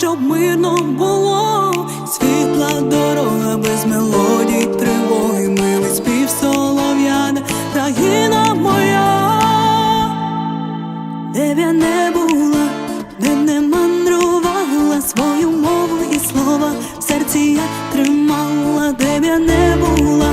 щоб мирно було, світла дорога без мелодій, тривоги, милий спів солов'яна, країна моя, де б я не була, де не мандрувала свою мову і слова. В серці я тримала, де б я не була,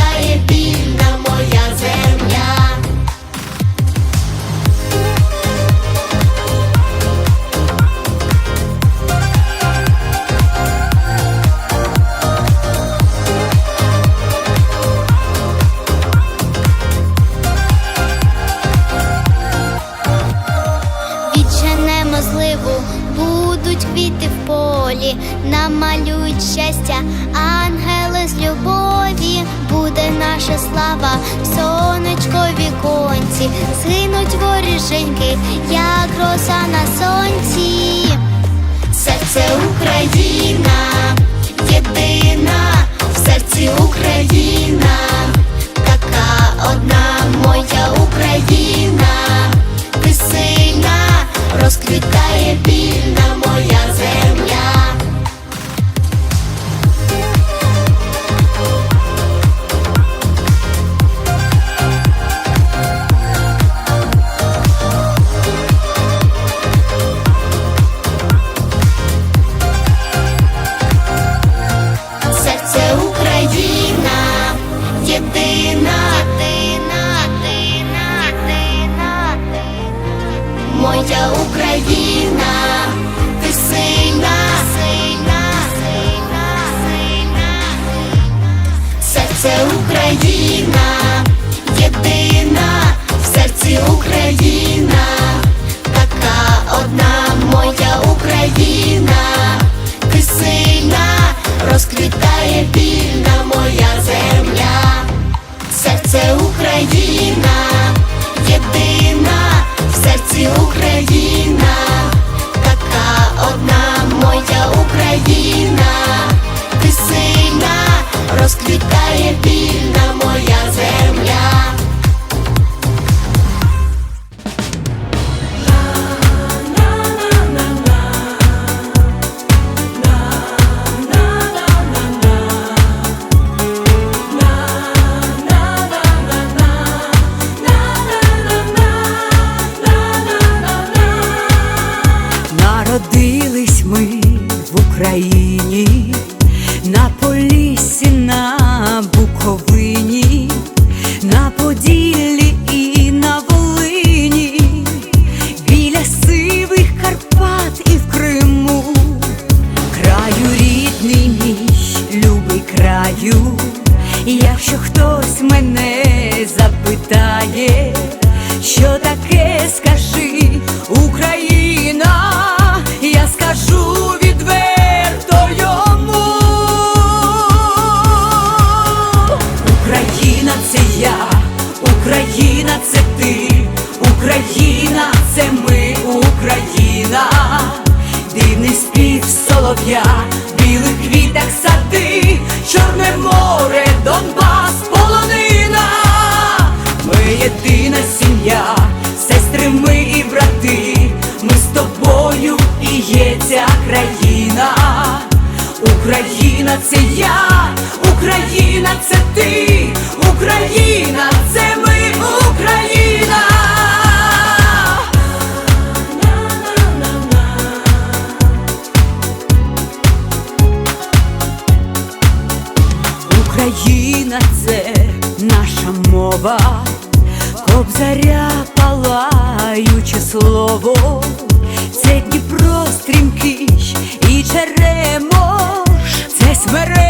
розквітає вільна моя земля. Відженемо зливу, будуть квіти в полі, намалюють щастя, наша слава, сонечко віконці, згинуть воріженьки, як роса на сонці. Серце Україна, єдина, в серці Україна, така одна моя Україна, ти сильна, сильна, сильна, сильна. Серце Україна, єдина, в серці Україна, Україна, така одна моя Україна, ти сильна, розквітає вільна моя земля. Народились ми в Україні, Україна це я, Україна це ти, Україна це ми, Україна. Україна це наша мова, кобзаря палаюче слово, це Дніпро стрімкий і черемош, це смереки